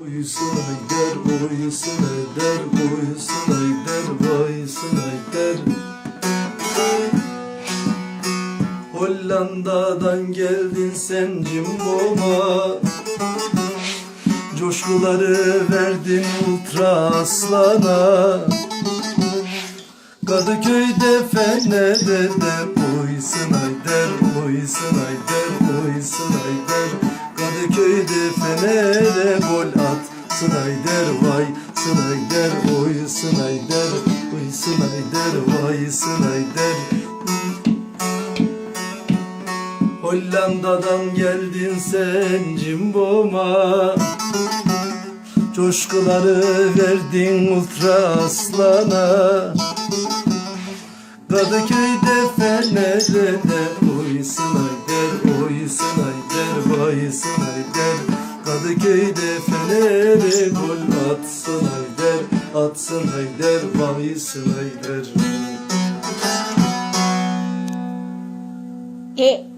Uyusun Haydar, uyusun Haydar, uyusun Haydar, uyusun Haydar. Hollanda'dan geldin sen cimboma Coşkuları verdin ultra aslana. Kadıköy'de Fener'de de uyusun Haydar, uyusun Haydar, Kadıköy'de Fener'e gol atsın Haydar, vay sın Haydar, uyusun Haydar, uyusun Haydar, vay sın Haydar Hollanda'dan geldin sen cimboma. Coşkuları verdin ultra aslana. Kadıköy'de Fener'de uyusun Haydar, uyusun Bayısın Haydar Kadıköy'de Fener'e gol atsın Haydar, atsın Haydar, bayısın Haydar He